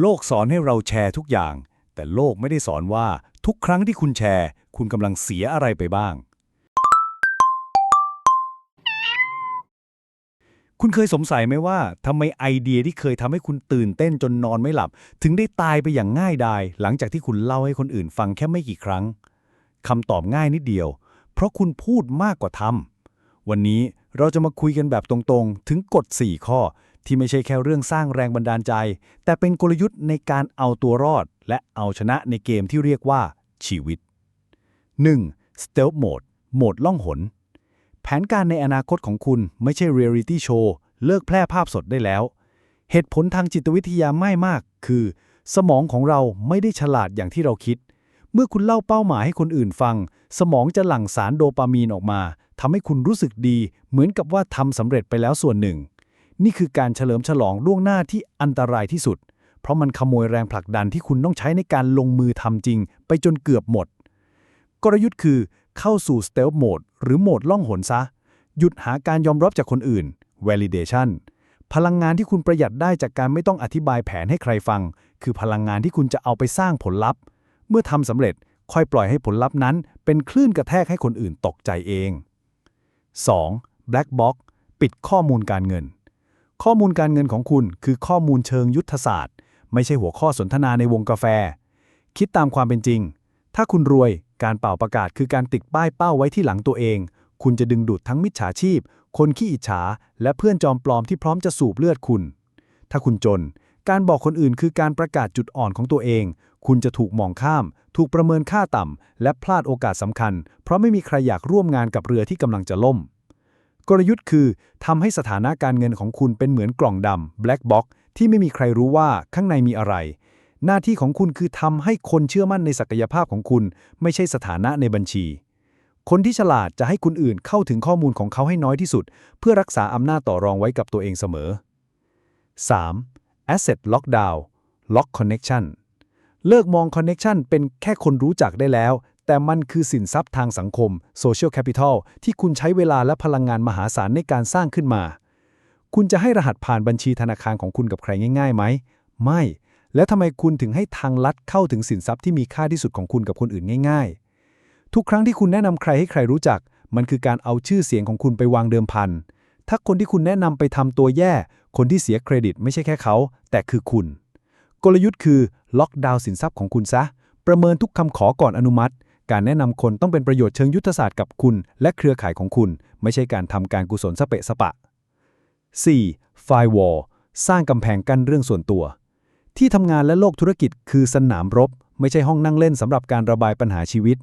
โลกสอนให้เราแชร์ทุกอย่าง แต่โลกไม่ได้สอนว่าทุกครั้งที่คุณแชร์ คุณกำลังเสียอะไรไปบ้าง คุณเคยสงสัยไหมว่าทำไมไอเดียที่เคยทำให้คุณตื่นเต้นจนนอนไม่หลับ ถึงได้ตายไปอย่างง่ายดาย หลังจากที่คุณเล่าให้คนอื่นฟังแค่ไม่กี่ครั้งคำตอบง่ายนิดเดียว เพราะคุณพูดมากกว่าทำวันนี้เราจะมาคุยกันแบบตรงๆ ถึงกฎ 4 ข้อ ที่ไม่ใช่แค่เรื่องสร้างแรงบันดาลใจ แต่เป็นกลยุทธ์ในการเอาตัวรอด และเอาชนะในเกมที่เรียกว่าชีวิต 1. Stealth Mode โหมดล่องหน แผนการในอนาคตของคุณไม่ใช่เรียลิตี้โชว์เลิกแพร่ภาพสดได้แล้ว เหตุผลทางจิตวิทยาไม่มาก คือ สมองของเราไม่ได้ฉลาดอย่างที่เราคิด เมื่อคุณเล่าเป้าหมายให้คนอื่นฟัง สมองจะหลั่งสารโดปามีนออกมาทำให้คุณรู้สึกดี เหมือนกับว่าทำสำเร็จไปแล้วส่วนหนึ่ง นี่คือการเฉลิมฉลองล่วงหน้าที่อันตรายที่สุด เพราะมันขโมยแรงผลักดันที่คุณต้องใช้ในการลงมือทำจริง ไปจนเกือบหมด กลยุทธ์คือเข้าสู่ Stealth Mode หรือโหมดล่องหนซะ หยุดหาการยอมรับจากคนอื่น Validation พลังงานที่คุณประหยัดได้จากการไม่ต้องอธิบายแผนให้ใครฟัง คือพลังงานที่คุณจะเอาไปสร้างผลลัพธ์ เมื่อทำสำเร็จค่อยปล่อยให้ผลลัพธ์นั้น เป็นคลื่นกระแทกให้คนอื่นตกใจเอง 2. Black Box ปิดข้อมูลการเงิน ข้อมูลการเงินของคุณคือข้อมูลเชิงยุทธศาสตร์ ไม่ใช่หัวข้อสนทนาในวงกาแฟ คิดตามความเป็นจริง ถ้าคุณรวยการเป่าประกาศคือการติดป้ายเป้าไว้ที่หลังตัวเอง คุณจะดึงดูดทั้งมิจฉาชีพ คนขี้อิจฉา และเพื่อนจอมปลอมที่พร้อมจะสูบเลือดคุณ ถ้าคุณจน การบอกคนอื่นคือการประกาศจุดอ่อนของตัวเอง คุณจะถูกมองข้าม ถูกประเมินค่าต่ำและพลาดโอกาสสำคัญ เพราะไม่มีใครอยากร่วมงานกับเรือที่กำลังจะล่ม กลยุทธ์คือทำให้สถานะการเงินของคุณเป็นเหมือนกล่องดำ black box ที่ไม่มีใครรู้ว่าข้างในมีอะไร หน้าที่ของคุณคือทำให้คนเชื่อมั่นในศักยภาพของคุณ ไม่ใช่สถานะในบัญชี คนที่ฉลาดจะให้คนอื่นเข้าถึงข้อมูลของเขาให้น้อยที่สุด เพื่อรักษาอำนาจต่อรองไว้กับตัวเองเสมอ 3. Asset Lockdown Lock Connection เลิกมอง Connection เป็นแค่คนรู้จักได้แล้ว แต่มันคือสินทรัพย์ทางสังคม Social Capital ที่คุณใช้เวลาและพลังงานมหาศาลในการสร้างขึ้นมา คุณจะให้รหัสผ่านบัญชีธนาคารของคุณกับใครง่ายๆไหม ไม่ แล้วทำไมคุณถึงให้ทางลัดเข้าถึงสินทรัพย์ที่มีค่าที่สุดของคุณกับคนอื่นง่าย ๆ ทุกครั้งที่คุณแนะนำใครให้ใครรู้จัก มันคือการเอาชื่อเสียงของคุณไปวางเดิมพันถ้าคนที่คุณแนะนำไปทำตัวแย่ คนที่เสียเครดิตไม่ใช่แค่เขา แต่คือคุณ กลยุทธ์คือล็อกดาวน์สินทรัพย์ของคุณซะ ประเมินทุกคำขอก่อนอนุมัติ การแนะนำคนต้องเป็นประโยชน์เชิงยุทธศาสตร์กับคุณ และเครือข่ายของคุณ ไม่ใช่การทำการกุศลสเปะสปะ 4. Firewall สร้างกำแพงกั้นเรื่องส่วนตัว ที่ทำงานและโลกธุรกิจคือสนามรบ ไม่ใช่ห้องนั่งเล่นสำหรับการระบายปัญหาชีวิต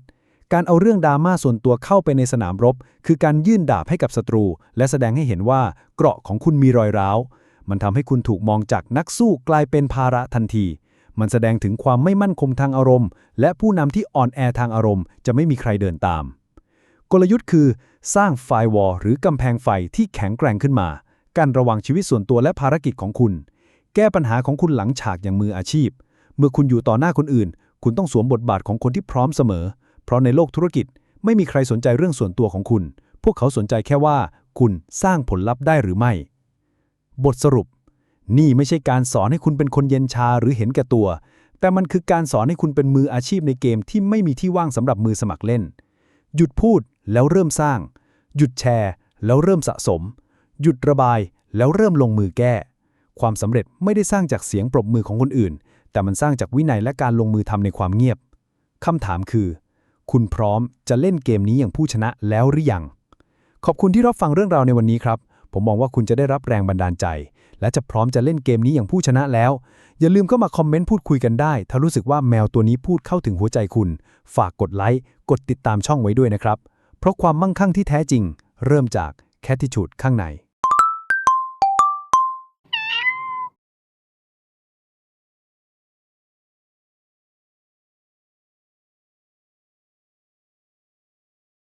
การเอาเรื่องดราม่าส่วนตัวเข้าไปในสนามรบ คือการยื่นดาบให้กับศัตรู และแสดงให้เห็นว่าเกราะของคุณมีรอยร้าว มันทำให้คุณถูกมองจากนักสู้กลายเป็นภาระทันที มันแสดงถึงความไม่มั่นคงทางอารมณ์ และผู้นำที่อ่อนแอทางอารมณ์ จะไม่มีใครเดินตาม กลยุทธ์คือ สร้างไฟวอลหรือกำแพงไฟที่แข็งแกร่งขึ้นมาการระวังชีวิตส่วนตัวและภารกิจของคุณ แก้ปัญหาของคุณหลังฉากอย่างมืออาชีพ เมื่อคุณอยู่ต่อหน้าคนอื่น คุณต้องสวมบทบาทของคนที่พร้อมเสมอ เพราะในโลกธุรกิจ ไม่มีใครสนใจเรื่องส่วนตัวของคุณ พวกเขาสนใจแค่ว่า คุณสร้างผลลัพธ์ได้หรือไม่ บทสรุป นี่ไม่ใช่การสอนให้คุณเป็นคนเย็นชาหรือเห็นแก่ตัว แต่มันคือการสอนให้คุณเป็นมืออาชีพในเกมที่ไม่มีที่ว่างสำหรับมือสมัครเล่น หยุดพูดแล้วเริ่มสร้าง หยุดแชร์ แล้วเริ่มสะสม หยุดระบายแล้วเริ่มลงมือแก้ ความสำเร็จไม่ได้สร้างจากเสียงปรบมือของคนอื่น แต่มันสร้างจากวินัยและการลงมือทำในความเงียบคำถามคือ คุณพร้อมจะเล่นเกมนี้อย่างผู้ชนะแล้วหรือยัง ขอบคุณที่รับฟังเรื่องราวในวันนี้ครับ ผมมองว่าคุณจะได้รับแรงบันดาลใจ และจะพร้อมจะเล่นเกมนี้อย่างผู้ชนะแล้ว อย่าลืมเข้ามาคอมเมนต์พูดคุยกันได้ ถ้ารู้สึกว่าแมวตัวนี้พูดเข้าถึงหัวใจคุณ ฝากกดไลค์ กดติดตามช่องไว้ด้วยนะครับ เพราะความมั่งคั่งที่แท้จริง เริ่มจากแคทิชูดข้างใน